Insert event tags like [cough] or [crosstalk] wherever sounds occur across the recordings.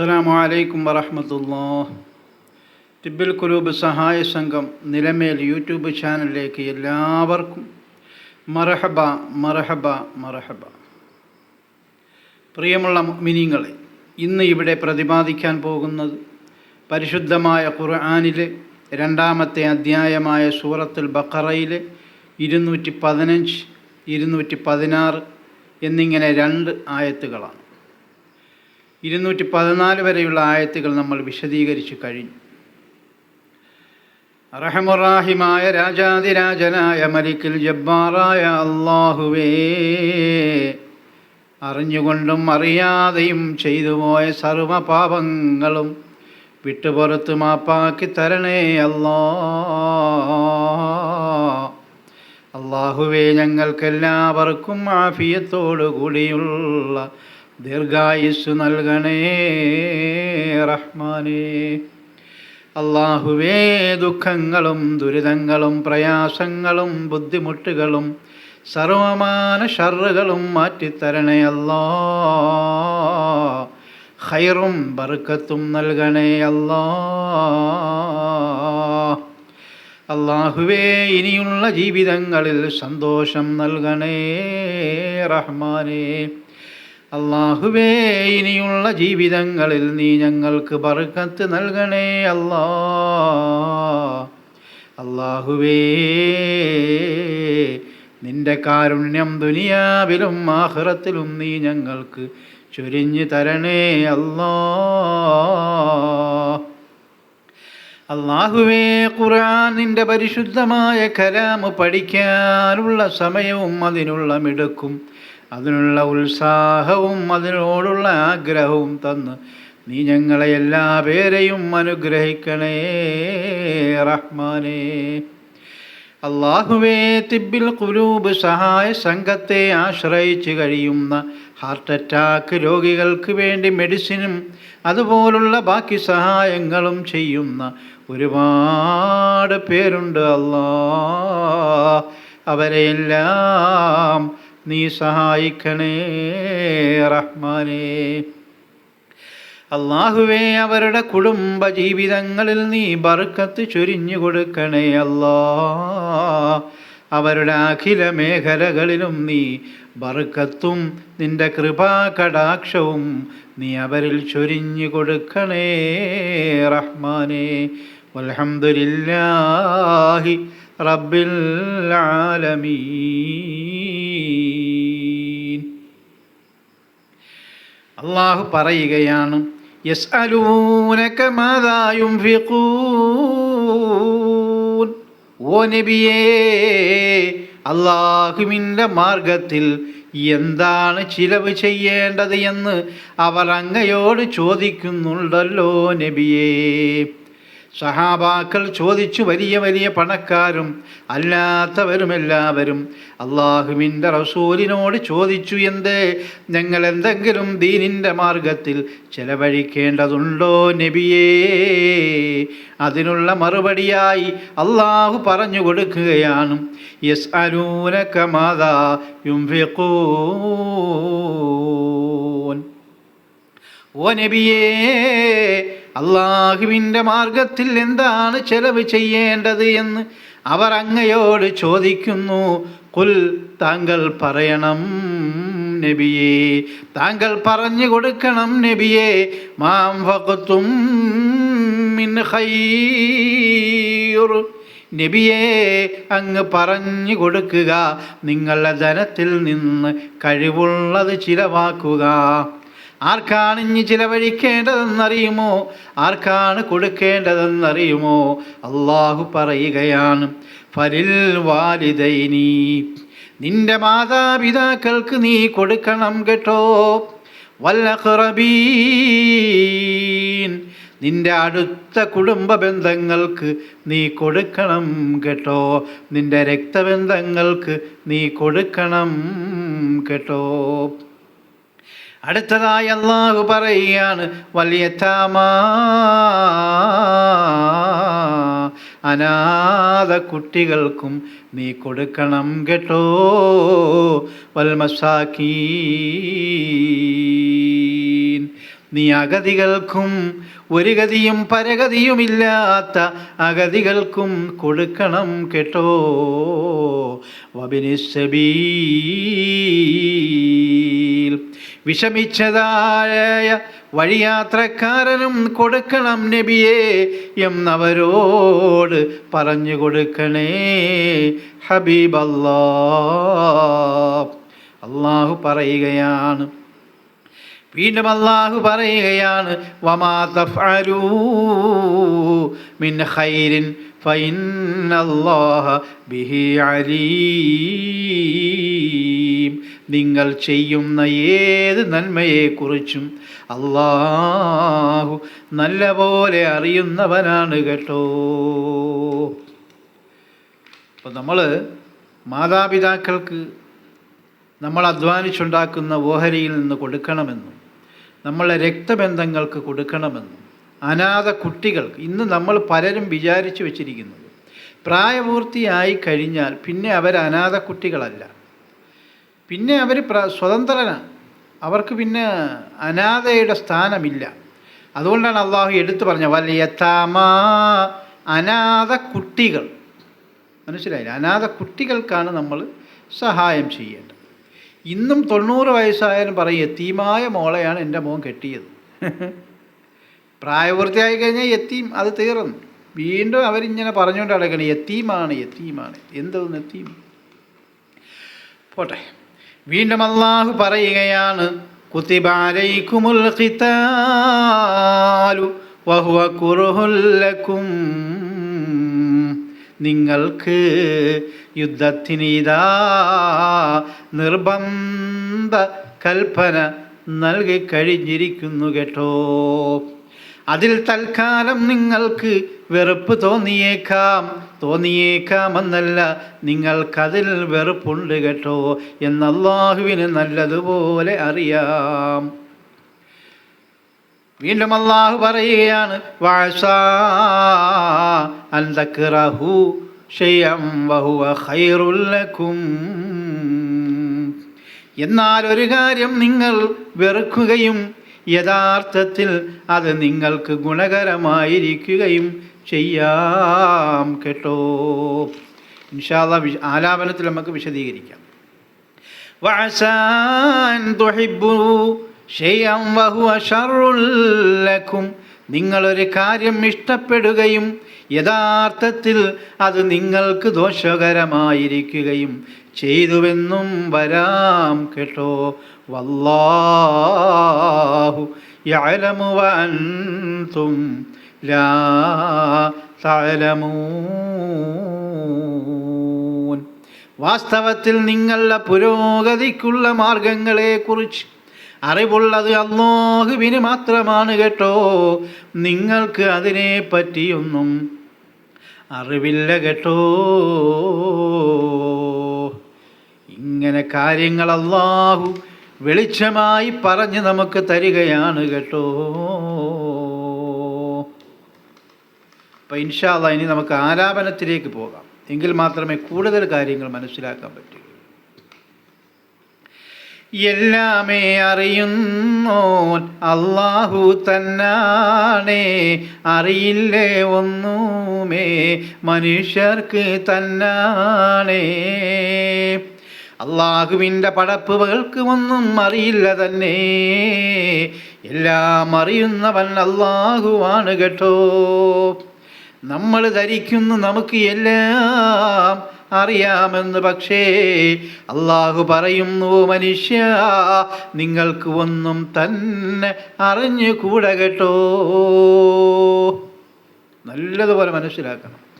അസ്സലാമു വലൈക്കും വറഹമത്തുല്ലാ ടിബിൽ കുലൂബ് സഹായ സംഘം നിലമേൽ യൂട്യൂബ് ചാനലിലേക്ക് എല്ലാവർക്കും മറഹബ മറഹബ മറഹബ. പ്രിയമുള്ള മിനിങ്ങളെ ഇന്ന് ഇവിടെ പ്രതിപാദിക്കാൻ പോകുന്നത് പരിശുദ്ധമായ ഖുർആാനിലെ രണ്ടാമത്തെ അധ്യായമായ സൂറത്തുൽ ബക്കറയിലെ ഇരുന്നൂറ്റി പതിനഞ്ച് ഇരുന്നൂറ്റി പതിനാറ് എന്നിങ്ങനെ രണ്ട് ആയത്തുകളാണ്. ഇരുന്നൂറ്റി പതിനാല് വരെയുള്ള ആയത്തുകൾ നമ്മൾ വിശദീകരിച്ചു കഴിഞ്ഞു. റഹമുറാഹിമായ രാജാതിരാജനായ മലിക്കിൽ ജബ്ബാറായ അള്ളാഹുവേ അറിഞ്ഞുകൊണ്ടും അറിയാതെയും ചെയ്തു പോയ പാപങ്ങളും വിട്ടുപുറത്ത് മാപ്പാക്കി തരണേ അല്ലോ. അള്ളാഹുവേ ഞങ്ങൾക്കെല്ലാവർക്കും ആഫിയത്തോടു കൂടിയുള്ള ദീർഘായുസ് നൽകണേ റഹ്മാനേ. അള്ളാഹുവേ ദുഃഖങ്ങളും ദുരിതങ്ങളും പ്രയാസങ്ങളും ബുദ്ധിമുട്ടുകളും സർവമാന ഷറുകളും മാറ്റിത്തരണേ അല്ലോ. ഹൈറും ബർക്കത്തും നൽകണേ അല്ലോ. അള്ളാഹുവേ ഇനിയുള്ള ജീവിതങ്ങളിൽ സന്തോഷം നൽകണേ റഹ്മാനേ. അള്ളാഹുവേ ഇനിയുള്ള ജീവിതങ്ങളിൽ നീ ഞങ്ങൾക്ക് ബർക്കത്ത് നൽകണേ അല്ലാ. അള്ളാഹുവേ നിന്റെ കാരുണ്യം ദുനിയാവിലും ആഹ്റത്തിലും നീ ഞങ്ങൾക്ക് ചൊരിഞ്ഞു തരണേ അല്ലാ. അള്ളാഹുവേ ഖുർആൻ നിന്റെ പരിശുദ്ധമായ കലാമ് പഠിക്കാനുള്ള സമയവും അതിനുള്ള മിടുക്കും. അതിനുള്ള ഉത്സാഹവും അതിനോടുള്ള ആഗ്രഹവും തന്ന് നീ ഞങ്ങളെ എല്ലാ പേരെയും അനുഗ്രഹിക്കണേ റഹ്മാനേ. അള്ളാഹുവേ തിബിൽ കുലൂബ് സഹായ സംഘത്തെ ആശ്രയിച്ച് കഴിയുന്ന ഹാർട്ട് അറ്റാക്ക് രോഗികൾക്ക് വേണ്ടി മെഡിസിനും അതുപോലുള്ള ബാക്കി സഹായങ്ങളും ചെയ്യുന്ന ഒരുപാട് പേരുണ്ട് അല്ലാ അവരെയെല്ലാം നീ സഹായിക്കണേ റഹ്മാനേ. അള്ളാഹുവേ അവരുടെ കുടുംബ ജീവിതങ്ങളിൽ നീ ബർക്കത്ത് ചൊരിഞ്ഞു കൊടുക്കണേ അല്ലാ. അവരുടെ അഖില മേഖലകളിലും നീ ബർക്കത്തും നിന്റെ കൃപാ കടാക്ഷവും നീ അവരിൽ ചൊരിഞ്ഞു കൊടുക്കണേ റഹ്മാനേ. വൽഹംദുലില്ലാഹി റബ്ബിൽ ആലമീൻ. അള്ളാഹു പറയുകയാണ് യസ് അലൂനക്കമാതായും ഓ നബിയേ അള്ളാഹുവിന്റെ മാർഗത്തിൽ എന്താണ് ചിലവ് ചെയ്യേണ്ടത് എന്ന് അവർ അങ്ങയോട് ചോദിക്കുന്നുണ്ടല്ലോ നബിയേ. സഹാബാക്കൾ ചോദിച്ചു വലിയ വലിയ പണക്കാരും അല്ലാത്തവരും എല്ലാവരും അള്ളാഹുവിന്റെ റസൂലിനോട് ചോദിച്ചു എന്തേ? ഞങ്ങൾ എന്തെങ്കിലും ദീനിന്റെ മാർഗത്തിൽ ചെലവഴിക്കേണ്ടതുണ്ടോ നബിയേ? അതിനുള്ള മറുപടിയായി അള്ളാഹു പറഞ്ഞു കൊടുക്കുകയാണ് യസ് അനൂനക്കമാതാ ഓ നബിയേ അള്ളാഹുവിന്റെ മാർഗത്തിൽ എന്താണ് ചെലവ് ചെയ്യേണ്ടത് എന്ന് അവർ അങ്ങയോട് ചോദിക്കുന്നു. കുൽ താങ്കൾ പറയണം നബിയേ. താങ്കൾ പറഞ്ഞു കൊടുക്കണം നബിയേ. മാം ഫഖത്തും മിൻ ഖൈർ. നബിയേ അങ്ങ് പറഞ്ഞു കൊടുക്കുക. നിങ്ങളുടെ ധനത്തിൽ നിന്ന് കഴിവുള്ളത് ചിലവാക്കുക. ആർക്കാണ് ഇനി ചിലവഴിക്കേണ്ടതെന്നറിയുമോ? ആർക്കാണ് കൊടുക്കേണ്ടതെന്നറിയുമോ? അള്ളാഹു പറയുകയാണ് ഫലിൽ വാലിദൈനി നിന്റെ മാതാപിതാക്കൾക്ക് നീ കൊടുക്കണം കേട്ടോ. വല്ലഖറബീൻ നിന്റെ അടുത്ത കുടുംബ ബന്ധങ്ങൾക്ക് നീ കൊടുക്കണം കേട്ടോ. നിന്റെ രക്തബന്ധങ്ങൾക്ക് നീ കൊടുക്കണം കേട്ടോ. അടുത്തതായി അള്ളാഹു പറയുകയാണ് വലിയ അനാഥ കുട്ടികൾക്കും നീ കൊടുക്കണം കേട്ടോ വൽമസാക്കി നീ അഗതികൾക്കും ഒരു ഗതിയും പരഗതിയുമില്ലാത്ത അഗതികൾക്കും കൊടുക്കണം കേട്ടോ വബിനിസബീൽ വിഷമിച്ചതായ വഴിയാത്രക്കാരനും കൊടുക്കണം നബിയെ എന്നവരോട് പറഞ്ഞു കൊടുക്കണേ. ഹബീബല്ലാ. അള്ളാഹു പറയുകയാണ്. വീണ്ടും അള്ളാഹു പറയുകയാണ് വമാ തഫ്അലൂ മിൻ ഖൈരിൻ ഫഇന്നല്ലാഹ ബിഹി അലീം. നിങ്ങൾ ചെയ്യുന്ന ഏത് നന്മയെക്കുറിച്ചും അള്ളാഹു നല്ലപോലെ അറിയുന്നവനാണ് കേട്ടോ. അപ്പം നമ്മൾ മാതാപിതാക്കൾക്ക് നമ്മൾ അധ്വാനിച്ചുണ്ടാക്കുന്ന ഓഹരിയിൽ നിന്ന് കൊടുക്കണമെന്നും നമ്മളെ രക്തബന്ധങ്ങൾക്ക് കൊടുക്കണമെന്നും അനാഥ കുട്ടികൾക്ക് ഇന്ന് നമ്മൾ പലരും വിചാരിച്ചു വച്ചിരിക്കുന്നത് പ്രായപൂർത്തിയായി കഴിഞ്ഞാൽ പിന്നെ അവർ അനാഥ കുട്ടികളല്ല. പിന്നെ അവർ പ്ര സ്വതന്ത്രനാണ്. അവർക്ക് പിന്നെ അനാഥയുടെ സ്ഥാനമില്ല. അതുകൊണ്ടാണ് അള്ളാഹു എടുത്തു പറഞ്ഞ വലിയ തമാ അനാഥ കുട്ടികൾ. മനസ്സിലായില്ല? അനാഥ കുട്ടികൾക്കാണ് നമ്മൾ സഹായം ചെയ്യേണ്ടത്. ഇന്നും തൊണ്ണൂറ് വയസ്സായാലും പറയും എത്തീമായ മോളെയാണ് എന്റെ മോൻ കെട്ടിയത്. [laughs] പ്രായപൂർത്തിയായി കഴിഞ്ഞാൽ എത്തീം അത് തീർന്നു. വീണ്ടും അവരിങ്ങനെ പറഞ്ഞുകൊണ്ട് നടക്കണം എത്തീമാണ് എത്തീമാണ്. എന്തോന്ന് എത്തീം? പോട്ടെ. വീണ്ടും അള്ളാഹു പറയുകയാണ് ഖിതാലു നിങ്ങൾക്ക് യുദ്ധത്തിന് ഇതാ നിർബന്ധ കൽപ്പന നൽകി കഴിഞ്ഞിരിക്കുന്നു കേട്ടോ. അതിൽ തൽക്കാലം നിങ്ങൾക്ക് വെറുപ്പ് തോന്നിയേക്കാം. തോന്നിയേക്കാമെന്നല്ല നിങ്ങൾക്കതിൽ വെറുപ്പുണ്ട് കേട്ടോ. എന്നല്ലാഹുവിന് നല്ലതുപോലെ അറിയാം. വീണ്ടും അള്ളാഹു പറയുകയാണ് വാഴ്സാ അന്തക്കിറഹു ഷെയ്യം വഹുവ എന്നാൽ ഒരു കാര്യം നിങ്ങൾ വെറുക്കുകയും യഥാർത്ഥത്തിൽ അത് നിങ്ങൾക്ക് ഗുണകരമായിരിക്കുകയും ചെയ്യാം കേട്ടോ. ഇൻഷാല്ല വിശ ആലാപനത്തിൽ നമുക്ക് വിശദീകരിക്കാം. നിങ്ങളൊരു കാര്യം ഇഷ്ടപ്പെടുകയും യഥാർത്ഥത്തിൽ അത് നിങ്ങൾക്ക് ദോഷകരമായിരിക്കുകയും ചെയ്തുവെന്നും വരാം കേട്ടോ. വല്ലാഹു യഅലമു വഅൻതും തഅലമൂൻ. വാസ്തവത്തിൽ നിങ്ങളുടെ പുരോഗതിക്കുള്ള മാർഗങ്ങളെക്കുറിച്ച് അറിവുള്ളത് അള്ളാഹുവിന് മാത്രമാണ് കേട്ടോ. നിങ്ങൾക്ക് അതിനെ പറ്റിയൊന്നും അറിവില്ല കേട്ടോ. ഇങ്ങനെ കാര്യങ്ങൾ അള്ളാഹു വെളിച്ചമായി പറഞ്ഞ് നമുക്ക് തരികയാണ് കേട്ടോ. അപ്പം ഇൻഷാല്ല ഇനി നമുക്ക് ആലാപനത്തിലേക്ക് പോകാം. എങ്കിൽ മാത്രമേ കൂടുതൽ കാര്യങ്ങൾ മനസ്സിലാക്കാൻ പറ്റൂ. എല്ലാമേ അറിയുന്നോൻ അള്ളാഹു തന്നാണേ. അറിയില്ലേ ഒന്നുമേ. മനുഷ്യർക്ക് തന്നാണേ. അള്ളാഹുവിന്റെ പടപ്പുകൾക്ക് ഒന്നും അറിയില്ല തന്നെ. എല്ലാം അറിയുന്നവൻ അള്ളാഹുവാണ് കേട്ടോ. നമ്മൾ ധരിക്കുന്നു നമുക്ക് എല്ലാം അറിയാമെന്ന് പക്ഷേ അള്ളാഹു പറയുന്നു മനുഷ്യ നിങ്ങൾക്ക് ഒന്നും തന്നെ അറിഞ്ഞുകൂട കേട്ടോ. നല്ലതുപോലെ മനസ്സിലാക്കണം.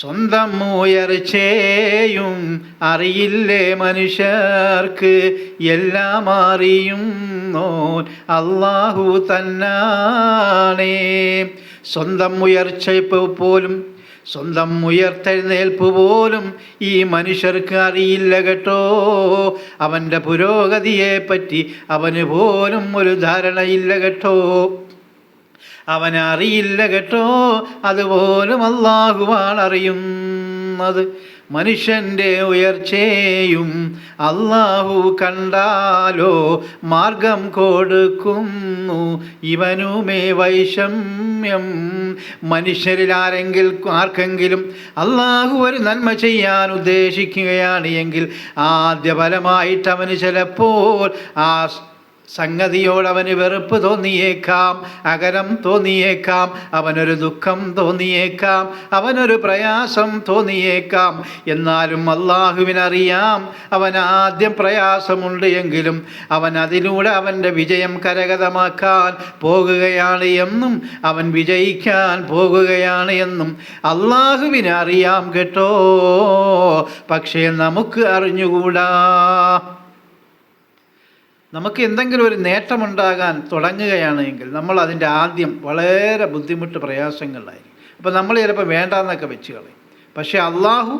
സ്വന്തം ഉയർച്ചയും അറിയില്ലേ മനുഷ്യർക്ക്? എല്ലാം അറിയുന്നോൻ അള്ളാഹു തന്നാണേ. സ്വന്തം ഉയർച്ച പോലും സ്വന്തം ഉയർത്തെഴുന്നേൽപ്പ് പോലും ഈ മനുഷ്യർക്ക് അറിയില്ല കേട്ടോ. അവന്റെ പുരോഗതിയെപ്പറ്റി അവന് പോലും ഒരു ധാരണയില്ല കേട്ടോ. അവനറിയില്ല കേട്ടോ. അതുപോലും അള്ളാഹുവാണ് അറിയുന്നത്. മനുഷ്യന്റെ ഉയർച്ചയും അള്ളാഹു കണ്ടാലോ മാർഗം കൊടുക്കുന്നു. ഇവനുമേ വൈഷമ്യം. മനുഷ്യരിൽ ആരെങ്കിൽ ആർക്കെങ്കിലും അള്ളാഹു ഒരു നന്മ ചെയ്യാൻ ഉദ്ദേശിക്കുകയാണ് എങ്കിൽ ആദ്യ ഫലമായിട്ട് അവന് ചിലപ്പോൾ ആ സംഗതിയോട് അവന് വെറുപ്പ് തോന്നിയേക്കാം അകലം തോന്നിയേക്കാം അവനൊരു ദുഃഖം തോന്നിയേക്കാം അവനൊരു പ്രയാസം തോന്നിയേക്കാം. എന്നാലും അള്ളാഹുവിനറിയാം അവൻ ആദ്യം പ്രയാസമുണ്ട് എങ്കിലും അവൻ അതിലൂടെ അവന്റെ വിജയം കരഗതമാക്കാൻ പോകുകയാണ് എന്നും അവൻ വിജയിക്കാൻ പോകുകയാണ് എന്നും അള്ളാഹുവിനെ അറിയാം കേട്ടോ. പക്ഷേ നമുക്ക് അറിഞ്ഞുകൂടാ. നമുക്ക് എന്തെങ്കിലും ഒരു നേട്ടമുണ്ടാകാൻ തുടങ്ങുകയാണ് എങ്കിൽ നമ്മൾ അതിന്റെ ആദ്യം വളരെ ബുദ്ധിമുട്ട് പ്രയാസങ്ങളിലായിരിക്കും. അപ്പോൾ നമ്മൾ ചിലപ്പോൾ വേണ്ടാന്നൊക്കെ വെച്ച് കളയും. പക്ഷേ അള്ളാഹു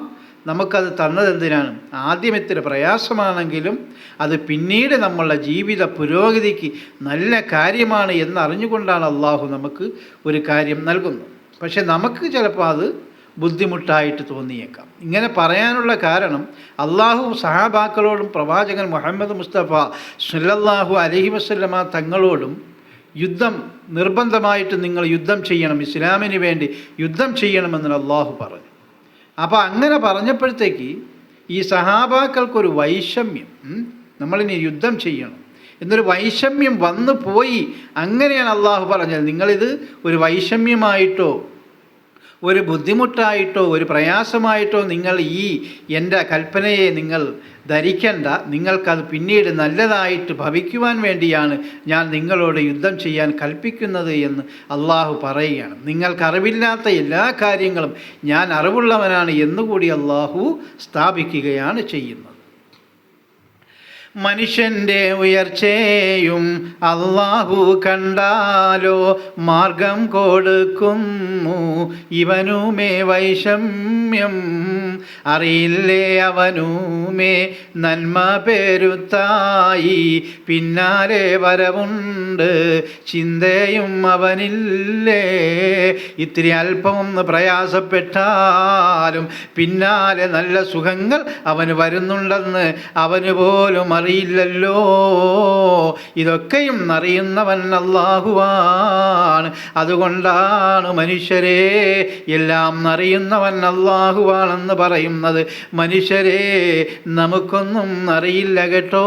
നമുക്കത് തന്നത് എന്തിനാണ്? ആദ്യം ഇത്തിരി പ്രയാസമാണെങ്കിലും അത് പിന്നീട് നമ്മളുടെ ജീവിത പുരോഗതിക്ക് നല്ല കാര്യമാണ് എന്നറിഞ്ഞുകൊണ്ടാണ് അള്ളാഹു നമുക്ക് ഒരു കാര്യം നൽകുന്നത്. പക്ഷേ നമുക്ക് ചിലപ്പോൾ അത് ബുദ്ധിമുട്ടായിട്ട് തോന്നിയേക്കാം. ഇങ്ങനെ പറയാനുള്ള കാരണം അള്ളാഹു സഹാബാക്കളോടും പ്രവാചകൻ മുഹമ്മദ് മുസ്തഫ സുല്ലാഹു അലഹി വസ്ല്ലമ തങ്ങളോടും യുദ്ധം നിർബന്ധമായിട്ട് നിങ്ങൾ യുദ്ധം ചെയ്യണം ഇസ്ലാമിന് വേണ്ടി യുദ്ധം ചെയ്യണമെന്ന് അള്ളാഹു പറഞ്ഞു. അപ്പോൾ അങ്ങനെ പറഞ്ഞപ്പോഴത്തേക്ക് ഈ സഹാബാക്കൾക്കൊരു വൈഷമ്യം നമ്മളിനി യുദ്ധം ചെയ്യണം എന്നൊരു വൈഷമ്യം വന്നു പോയി. അങ്ങനെയാണ് അള്ളാഹു പറഞ്ഞത്. നിങ്ങളിത് ഒരു വൈഷമ്യമായിട്ടോ ഒരു ബുദ്ധിമുട്ടായിട്ടോ ഒരു പ്രയാസമായിട്ടോ നിങ്ങൾ ഈ എന്റെ കൽപ്പനയെ നിങ്ങൾ ധരിക്കേണ്ട. നിങ്ങൾക്കത് പിന്നീട് നല്ലതായിട്ട് ഭവിക്കുവാൻ വേണ്ടിയാണ് ഞാൻ നിങ്ങളോട് യുദ്ധം ചെയ്യാൻ കൽപ്പിക്കുന്നത് എന്ന് അള്ളാഹു പറയുകയാണ്. നിങ്ങൾക്കറിവില്ലാത്ത എല്ലാ കാര്യങ്ങളും ഞാൻ അറിവുള്ളവനാണ് എന്നുകൂടി അള്ളാഹു സ്ഥാപിക്കുകയാണ് ചെയ്യുന്നത്. മനുഷ്യന്റെ ഉയർച്ചയും അള്ളാഹു കണ്ടാലോ മാർഗം കൊടുക്കുന്നു. ഇവനുമേ വൈഷമ്യം അറിയില്ലേ അവനുമേ നന്മ പെരുത്തായി. പിന്നാലെ വരവുണ്ട് ചിന്തയും അവനില്ലേ. ഇത്തിരി അല്പം ഒന്ന് പ്രയാസപ്പെട്ടാലും പിന്നാലെ നല്ല സുഖങ്ങൾ അവന് വരുന്നുണ്ടെന്ന് അവന് പോലും അറിയില്ലല്ലോ. ഇതൊക്കെയും അറിയുന്നവൻ അള്ളാഹുവാണ് അതുകൊണ്ടാണ് മനുഷ്യരെ എല്ലാം അറിയുന്നവൻ അള്ളാഹുവാണെന്ന് പറയുന്നത്. മനുഷ്യരെ നമുക്കൊന്നും അറിയില്ല കേട്ടോ.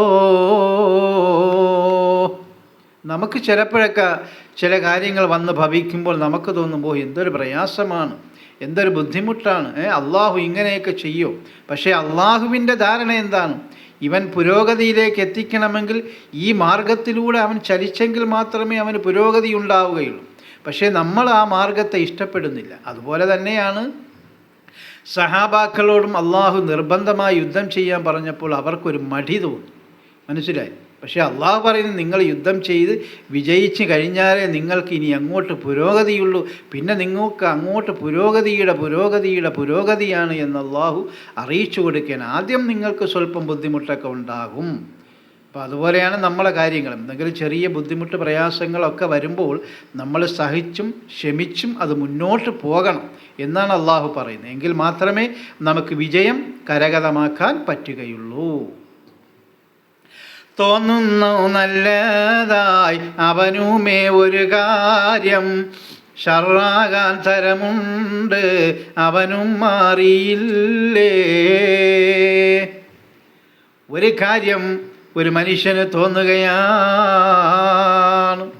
നമുക്ക് ചിലപ്പോഴൊക്കെ ചില കാര്യങ്ങൾ വന്ന് ഭവിക്കുമ്പോൾ നമുക്ക് തോന്നുമ്പോൾ എന്തൊരു പ്രയാസമാണ്. എന്തൊരു ബുദ്ധിമുട്ടാണ്. അള്ളാഹു ഇങ്ങനെയൊക്കെ ചെയ്യും. പക്ഷേ അള്ളാഹുവിന്റെ ധാരണ എന്താണ്? ഇവൻ പുരോഗതിയിലേക്ക് എത്തിക്കണമെങ്കിൽ ഈ മാർഗത്തിലൂടെ അവൻ ചലിച്ചെങ്കിൽ മാത്രമേ അവന് പുരോഗതി ഉണ്ടാവുകയുള്ളൂ. പക്ഷേ നമ്മൾ ആ മാർഗത്തെ ഇഷ്ടപ്പെടുന്നില്ല. അതുപോലെ തന്നെയാണ് സഹാബാക്കളോടും അള്ളാഹു നിർബന്ധമായി യുദ്ധം ചെയ്യാൻ പറഞ്ഞപ്പോൾ അവർക്കൊരു മടി തോന്നി. മനസ്സിലായി? പക്ഷേ അള്ളാഹു പറയുന്നത് നിങ്ങൾ യുദ്ധം ചെയ്ത് വിജയിച്ച് കഴിഞ്ഞാലേ നിങ്ങൾക്ക് ഇനി അങ്ങോട്ട് പുരോഗതിയുള്ളൂ. പിന്നെ നിങ്ങൾക്ക് അങ്ങോട്ട് പുരോഗതിയുടെ പുരോഗതിയുടെ പുരോഗതിയാണ് എന്ന് അള്ളാഹു അറിയിച്ചു കൊടുക്കാൻ ആദ്യം നിങ്ങൾക്ക് സ്വല്പം ബുദ്ധിമുട്ടൊക്കെ ഉണ്ടാകും. അപ്പോൾ അതുപോലെയാണ് നമ്മളെ കാര്യങ്ങൾ. എന്തെങ്കിലും ചെറിയ ബുദ്ധിമുട്ട് പ്രയാസങ്ങളൊക്കെ വരുമ്പോൾ നമ്മൾ സഹിച്ചും ക്ഷമിച്ചും അത് മുന്നോട്ട് പോകണം എന്നാണ് അള്ളാഹു പറയുന്നത്. എങ്കിൽ മാത്രമേ നമുക്ക് വിജയം കരഗതമാക്കാൻ പറ്റുകയുള്ളൂ. തോന്നുന്നു നല്ലതായി അവനുമേ ഒരു കാര്യം. ഷറാകാൻ തരമുണ്ട് അവനും മാറിയില്ലേ? ഒരു കാര്യം ഒരു മനുഷ്യന് തോന്നുകയാണ്.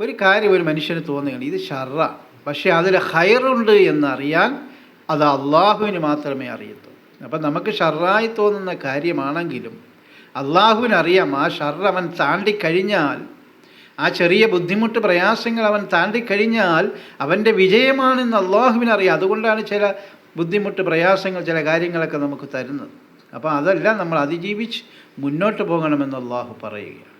ഒരു കാര്യം ഒരു മനുഷ്യന് തോന്നുകയാണ് ഇത് ഷറ പക്ഷേ അതിൽ ഹയറുണ്ട് എന്നറിയാൻ അത് അള്ളാഹുവിന് മാത്രമേ അറിയത്തുള്ളൂ. അപ്പം നമുക്ക് ഷർറായി തോന്നുന്ന കാര്യമാണെങ്കിലും അള്ളാഹുവിനറിയാം ആ ഷർ അവൻ താണ്ടിക്കഴിഞ്ഞാൽ ആ ചെറിയ ബുദ്ധിമുട്ട് പ്രയാസങ്ങൾ അവൻ താണ്ടിക്കഴിഞ്ഞാൽ അവന്റെ വിജയമാണെന്ന് അള്ളാഹുവിനറിയാം. അതുകൊണ്ടാണ് ചില ബുദ്ധിമുട്ട് പ്രയാസങ്ങൾ ചില കാര്യങ്ങളൊക്കെ നമുക്ക് തരുന്നത്. അപ്പോൾ അതെല്ലാം നമ്മൾ അതിജീവിച്ച് മുന്നോട്ട് പോകണമെന്ന് അള്ളാഹു പറയുകയാണ്.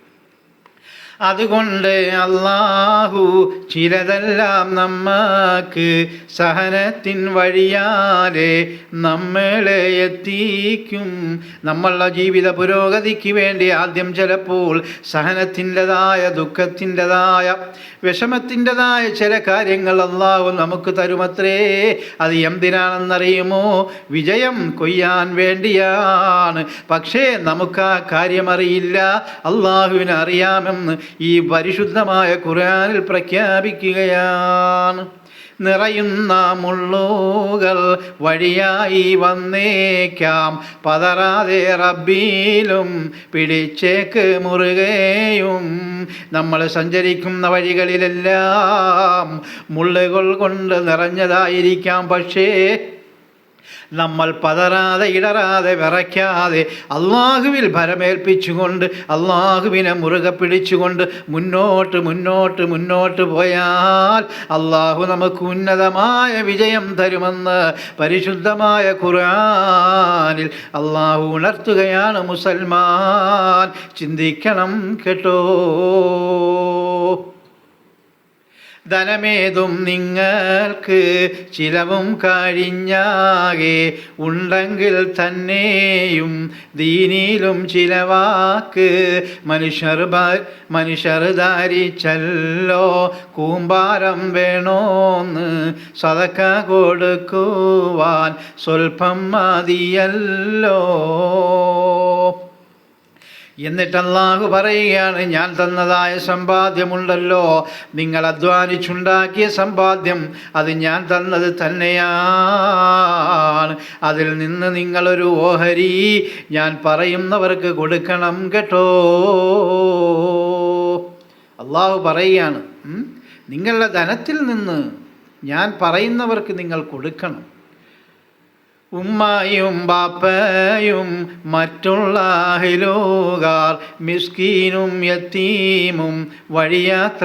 അതുകൊണ്ട് അള്ളാഹു ചിലതെല്ലാം നമ്മക്ക് സഹനത്തിൻ വഴിയാലെ നമ്മളെ എത്തിക്കും. നമ്മളുടെ ജീവിത പുരോഗതിക്ക് വേണ്ടി ആദ്യം ചിലപ്പോൾ സഹനത്തിന്റെതായ ദുഃഖത്തിന്റെതായ വിഷമത്തിന്റെതായ ചില കാര്യങ്ങൾ അള്ളാഹു നമുക്ക് തരുമത്രേ. അത് എന്തിനാണെന്നറിയുമോ? വിജയം കൊയ്യാൻ വേണ്ടിയാണ്. പക്ഷേ നമുക്ക് ആ കാര്യമറിയില്ല അള്ളാഹുവിന് അറിയാമെന്ന് ഈ പരിശുദ്ധമായ ഖുർആനിൽ പ്രഖ്യാപിക്കുകയാണ്. നിറയുന്ന മുള്ളുകൾ വഴിയായി വന്നേക്കാം. പതറാതെ റബ്ബിയിലും പിടിച്ചേക്ക് മുറുകയും. നമ്മൾ സഞ്ചരിക്കുന്ന വഴികളിലെല്ലാം മുള്ളുകൾ കൊണ്ട് നിറഞ്ഞതായിരിക്കാം. പക്ഷേ നമ്മൾ പതറാതെ ഇടറാതെ വിറയ്ക്കാതെ അള്ളാഹുവിൽ ഭരമേൽപ്പിച്ചുകൊണ്ട് അള്ളാഹുവിനെ മുറുകെ പിടിച്ചുകൊണ്ട് മുന്നോട്ട് മുന്നോട്ട് മുന്നോട്ട് പോയാൽ അള്ളാഹു നമുക്ക് ഉന്നതമായ വിജയം തരുമെന്ന് പരിശുദ്ധമായ ഖുർആാനിൽ അള്ളാഹു ഉണർത്തുകയാണ് മുസൽമാൻ. ചിന്തിക്കണം കേട്ടോ. ധനമേതും നിങ്ങൾക്ക് ചിലവും കഴിഞ്ഞാകെ ഉണ്ടെങ്കിൽ തന്നെയും ദീനിലും ചിലവാക്ക്. മനുഷ്യർ മനുഷ്യർ ധാരിച്ചല്ലോ കൂമ്പാരം വേണോന്ന് സതക്ക കൊടുക്കുവാൻ സ്വൽപ്പം മതിയല്ലോ. എന്നിട്ട് അള്ളാഹു പറയുകയാണ് ഞാൻ തന്നതായ സമ്പാദ്യമുണ്ടല്ലോ. നിങ്ങൾ അധ്വാനിച്ചുണ്ടാക്കിയ സമ്പാദ്യം അത് ഞാൻ തന്നത് തന്നെയാണ്. അതിൽ നിന്ന് നിങ്ങളൊരു ഓഹരി ഞാൻ പറയുന്നവർക്ക് കൊടുക്കണം കേട്ടോ. അള്ളാഹു പറയുകയാണ് നിങ്ങളുടെ ധനത്തിൽ നിന്ന് ഞാൻ പറയുന്നവർക്ക് നിങ്ങൾ കൊടുക്കണം. ഉമ്മായും ബാപ്പയും മറ്റുള്ള അഹിലോകാർ മിസ്കീനും യത്തീമും വഴിയാത്രക്കാരനും.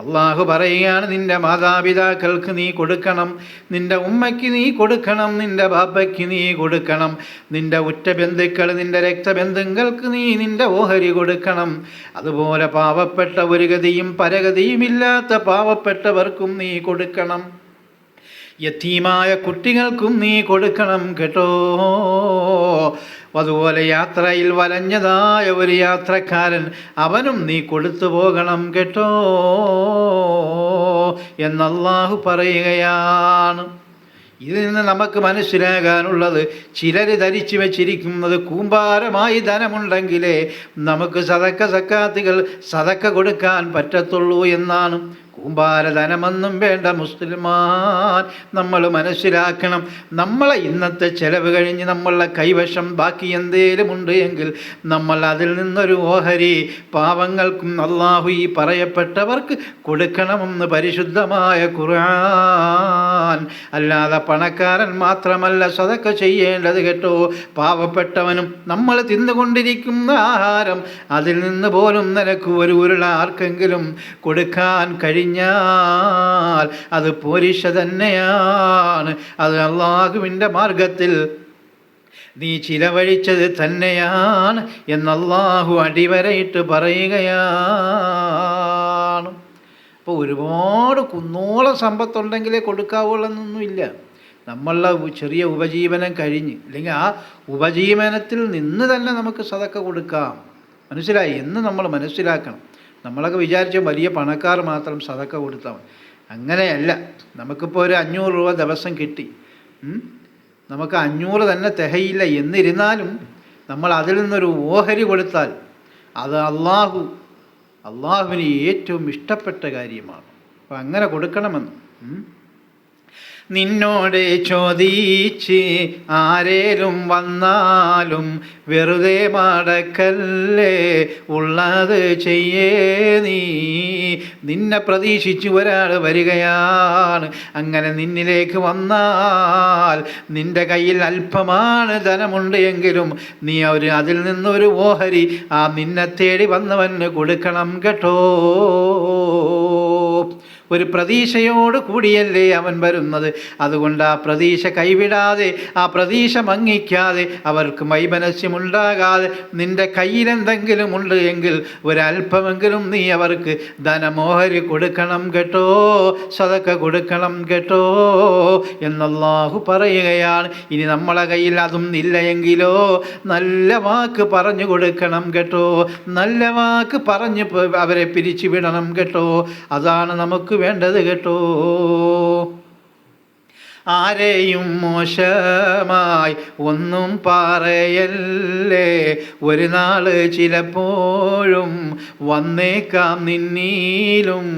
അള്ളാഹു പറയുകയാണ് നിന്റെ മാതാപിതാക്കൾക്ക് നീ കൊടുക്കണം നിന്റെ ഉമ്മയ്ക്ക് നീ കൊടുക്കണം നിന്റെ ബാപ്പയ്ക്ക് നീ കൊടുക്കണം നിന്റെ ഉറ്റ ബന്ധുക്കൾ നിന്റെ രക്തബന്ധുക്കൾക്ക് നീ നിന്റെ ഓഹരി കൊടുക്കണം. അതുപോലെ പാവപ്പെട്ട ഒരു ഗതിയും പരഗതിയുമില്ലാത്ത പാവപ്പെട്ടവർക്കും നീ കൊടുക്കണം. യത്തീമായ കുട്ടികൾക്കും നീ കൊടുക്കണം കേട്ടോ. അതുപോലെ യാത്രയിൽ വലഞ്ഞതായ ഒരു യാത്രക്കാരൻ അവനും നീ കൊടുത്തു പോകണം കേട്ടോ എന്നല്ലാഹു പറയുകയാണ്. ഇതിൽ നിന്ന് നമുക്ക് മനസ്സിലാകാനുള്ളത് ചിലർ ധരിച്ചു വെച്ചിരിക്കുന്നത് കൂമ്പാരമായി ധനമുണ്ടെങ്കിലേ നമുക്ക് സതക്ക സക്കാത്തികൾ സതക്ക കൊടുക്കാൻ പറ്റത്തുള്ളൂ എന്നാണ്. കൂമ്പാര ധനമൊന്നും വേണ്ട മുസ്ലിമാൻ നമ്മൾ മനസ്സിലാക്കണം. നമ്മളെ ഇന്നത്തെ ചെലവ് കഴിഞ്ഞ് നമ്മളുടെ കൈവശം ബാക്കി എന്തേലും ഉണ്ട് എങ്കിൽ നമ്മൾ അതിൽ നിന്നൊരു ഓഹരി പാവങ്ങൾക്കും അള്ളാഹു ഈ പറയപ്പെട്ടവർക്ക് കൊടുക്കണമെന്ന് പരിശുദ്ധമായ ഖുർആൻ. അല്ലാതെ പണക്കാരൻ മാത്രമല്ല സതക്ക ചെയ്യേണ്ടത് കേട്ടോ. പാവപ്പെട്ടവനും നമ്മൾ തിന്നുകൊണ്ടിരിക്കുന്ന ആഹാരം അതിൽ നിന്ന് പോലും നിനക്ക് ഒരു ഉരുള ആർക്കെങ്കിലും കൊടുക്കാൻ കഴിഞ്ഞാൽ അത് പോരിഷ തന്നെയാണ്. അത് അള്ളാഹുവിന്റെ മാർഗത്തിൽ നീ ചിലവഴിച്ചത് തന്നെയാണ് എന്നല്ലാഹു അടിവരയിട്ട് പറയുകയാണ്. അപ്പോൾ ഒരുപാട് കുന്നോളം സമ്പത്തുണ്ടെങ്കിലേ കൊടുക്കാവുള്ളതൊന്നുമില്ല നമ്മളുടെ ചെറിയ ഉപജീവനം കഴിഞ്ഞ് അല്ലെങ്കിൽ ആ ഉപജീവനത്തിൽ നിന്ന് തന്നെ നമുക്ക് സതക്ക കൊടുക്കാം. മനസ്സിലായി? എന്ന് നമ്മൾ മനസ്സിലാക്കണം. നമ്മളൊക്കെ വിചാരിച്ച വലിയ പണക്കാർ മാത്രം സതക്ക കൊടുത്താൽ മതി. അങ്ങനെയല്ല. നമുക്കിപ്പോൾ ഒരു അഞ്ഞൂറ് രൂപ ദിവസം കിട്ടി. നമുക്ക് അഞ്ഞൂറ് തന്നെ തികയില്ല. എന്നിരുന്നാലും നമ്മൾ അതിൽ നിന്നൊരു ഓഹരി കൊടുത്താൽ അത് അള്ളാഹു അള്ളാഹുവിന് ഏറ്റവും ഇഷ്ടപ്പെട്ട കാര്യമാണ്. അപ്പം അങ്ങനെ കൊടുക്കണമെന്ന്. നിന്നോട് ചോദിച്ച് ആരേലും വന്നാലും വെറുതെ മടക്കല്ലേ ഉള്ളത് ചെയ്യേ നീ. നിന്നെ പ്രതീക്ഷിച്ചു ഒരാൾ വരികയാണ്. അങ്ങനെ നിന്നിലേക്ക് വന്നാൽ നിന്റെ കയ്യിൽ അല്പമാണ് ധനമുണ്ട് എങ്കിലും നീ ഒരു അതിൽ നിന്നൊരു ഓഹരി ആ നിന്നെ തേടി വന്നവന് കൊടുക്കണം കേട്ടോ. ഒരു പ്രതീക്ഷയോട് കൂടിയല്ലേ അവൻ വരുന്നത്. അതുകൊണ്ട് ആ പ്രതീക്ഷ കൈവിടാതെ ആ പ്രതീക്ഷ മങ്ങിക്കാതെ അവർക്ക് മൈമനസ്യമുണ്ടാകാതെ നിന്റെ കയ്യിലെന്തെങ്കിലും ഉണ്ട് എങ്കിൽ ഒരല്പമെങ്കിലും നീ അവർക്ക് ധനമോഹരി കൊടുക്കണം കേട്ടോ സതക്ക കൊടുക്കണം കേട്ടോ എന്നല്ലാഹു പറയുകയാണ്. ഇനി നമ്മളെ കയ്യിൽ അതും ഇല്ലയെങ്കിലോ നല്ല വാക്ക് പറഞ്ഞു കൊടുക്കണം കേട്ടോ നല്ല വാക്ക് പറഞ്ഞ് അവരെ പിരിച്ചുവിടണം കേട്ടോ. അതാണ് നമുക്ക് വേണ്ടത് കേട്ടോ. ആരെയും മോശമായി ഒന്നും പറയല്ലേ. ഒരു നാൾ ചിലപ്പോഴും വന്നേക്കാം നിന്നീലും.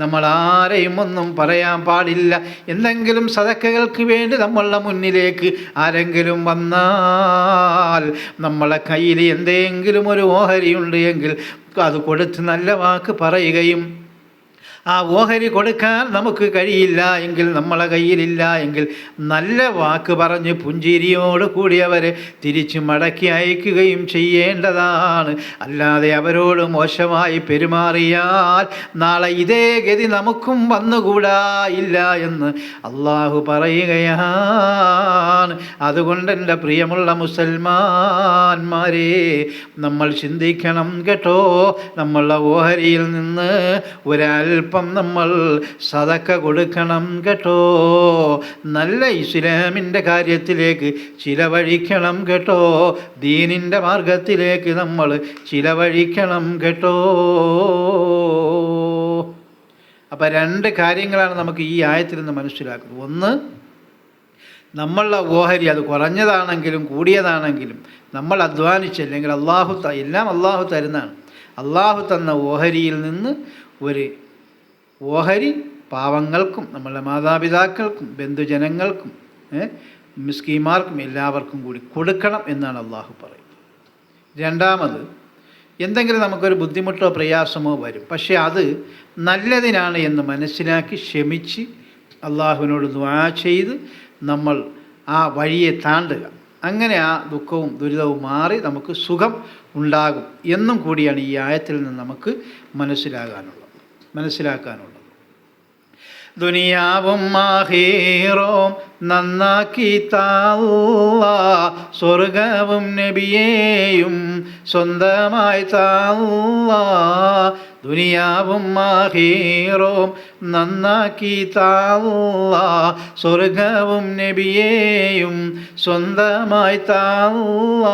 നമ്മൾ ആരെയും ഒന്നും പറയാൻ പാടില്ല. എന്തെങ്കിലും സതക്കകൾക്ക് വേണ്ടി നമ്മളുടെ മുന്നിലേക്ക് ആരെങ്കിലും വന്നാൽ നമ്മളെ കയ്യിൽ എന്തെങ്കിലും ഒരു ഓഹരിയുണ്ട് എങ്കിൽ അത് കൊടുത്ത് നല്ല വാക്ക് പറയുകയും ആ ഓഹരി കൊടുക്കാൻ നമുക്ക് കഴിയില്ല എങ്കിൽ നമ്മളെ കയ്യിലില്ല എങ്കിൽ നല്ല വാക്ക് പറഞ്ഞ് പുഞ്ചിരിയോട് കൂടി അവരെ തിരിച്ചു മടക്കി അയക്കുകയും ചെയ്യേണ്ടതാണ്. അല്ലാതെ അവരോട് മോശമായി പെരുമാറിയാൽ നാളെ ഇതേ ഗതി നമുക്കും വന്നുകൂടാ ഇല്ല എന്ന് അള്ളാഹു പറയുകയാണ്. അതുകൊണ്ട് എന്റെ പ്രിയമുള്ള മുസൽമാന്മാരെ നമ്മൾ ചിന്തിക്കണം കേട്ടോ. നമ്മളുടെ ഓഹരിയിൽ നിന്ന് ഒരൽപ്പം നമ്മൾ സതക്ക കൊടുക്കണം കേട്ടോ. നല്ല ഇസ്ലാമിന്റെ കാര്യത്തിലേക്ക് ചിലവഴിക്കണം കേട്ടോ. ദീനിന്റെ മാർഗത്തിലേക്ക് നമ്മൾ ചിലവഴിക്കണം കേട്ടോ. അപ്പം രണ്ട് കാര്യങ്ങളാണ് നമുക്ക് ഈ ആയത്തിൽ നിന്ന് മനസ്സിലാക്കുന്നത്. ഒന്ന് നമ്മളുടെ ഓഹരി അത് കുറഞ്ഞതാണെങ്കിലും കൂടിയതാണെങ്കിലും നമ്മൾ അധ്വാനിച്ചല്ലെങ്കിൽ അള്ളാഹു എല്ലാം അള്ളാഹു തരുന്നതാണ്. അള്ളാഹു തന്ന ഓഹരിയിൽ നിന്ന് ഒരു ഓഹരി പാവങ്ങൾക്കും നമ്മളുടെ മാതാപിതാക്കൾക്കും ബന്ധുജനങ്ങൾക്കും മിസ്കീമാർക്കും എല്ലാവർക്കും കൂടി കൊടുക്കണം എന്നാണ് അള്ളാഹു പറയുന്നത്. രണ്ടാമത് എന്തെങ്കിലും നമുക്കൊരു ബുദ്ധിമുട്ടോ പ്രയാസമോ വരും. പക്ഷേ അത് നല്ലതിനാണ് എന്ന് മനസ്സിലാക്കി ക്ഷമിച്ച് അള്ളാഹുവിനോട് ദ്വാ ചെയ്ത് നമ്മൾ ആ വഴിയെ താണ്ടുക. അങ്ങനെ ആ ദുഃഖവും ദുരിതവും മാറി നമുക്ക് സുഖം ഉണ്ടാകും എന്നും കൂടിയാണ് ഈ ആയത്തിൽ നിന്ന് നമുക്ക് മനസ്സിലാകാനുള്ളത്. മനസ്സിലാക്കാനുള്ളത്. ദുനിയാവും മാഹീറോം നന്നാക്കി താള്ള സ്വർഗവും നബിയേയും സ്വന്തമായി താള്ള ദുനിയാവും മാഹീറോം നന്നാക്കി താള്ള സ്വർഗവും നബിയേയും സ്വന്തമായി താള്ള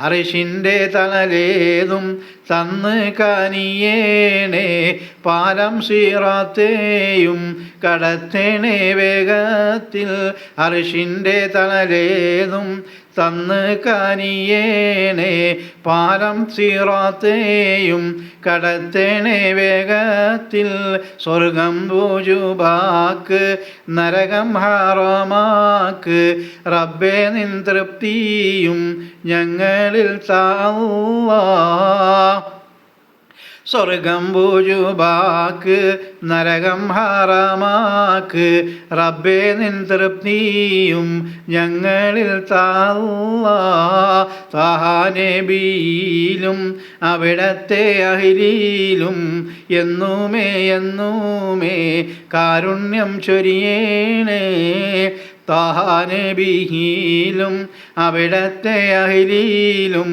അറിഷിന്റെ തലലേതും തന്ന് കാനിയേണേ പാലം സീറാത്തേയും കടത്തേണേ വേഗത്തിൽ. അറിഷിന്റെ തണലേതും തന്ന് കാനിയേനെ പാലം സീറാത്തേയും കടത്തേണേ വേഗത്തിൽ സ്വർഗം പൂജുബാക്ക് നരകം ഹാറമാക്ക്. റബ്ബേ നിൻ തൃപ്തിയും ഞങ്ങളിൽ താവാ സ്വർഗം പൂജുബാക്ക് നരകം ഹാറമാക്ക്. റബ്ബേ നിൻ തൃപ്തിയും ഞങ്ങളിൽ താഹാനബിയിലും അവിടത്തെ അഹിലിയിലും എന്നുമേ എന്നുമേ കാരുണ്യം ചൊരിയേണേ. താഹാനബിഹിയിലും അവിടത്തെ അഹിലിയിലും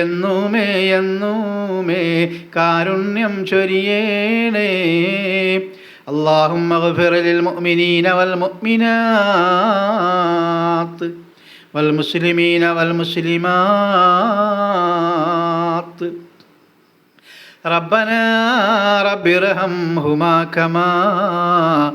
എന്നുമേ എന്നുമേ കാരുണ്യം ചൊരിയേണേ اللهم اغفر للمؤمنين والمؤمنات والمسلمين والمسلمات ربنا رب ارحمهما كما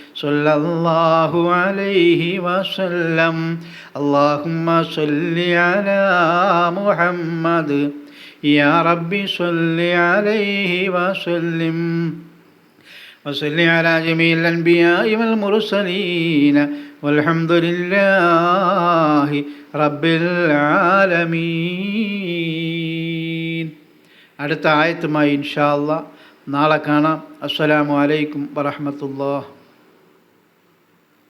صلى الله عليه وسلم اللهم صل على محمد يا رب صل عليه وسلم وصل على جميع الأنبياء والمرسلين والحمد لله رب العالمين അടുത്ത ആയത്തുമായി ഇൻഷാ അല്ലാ നാളെ കാണാം അസ്സലാമു അലൈക്കും വറഹ്മത്തുള്ളാഹി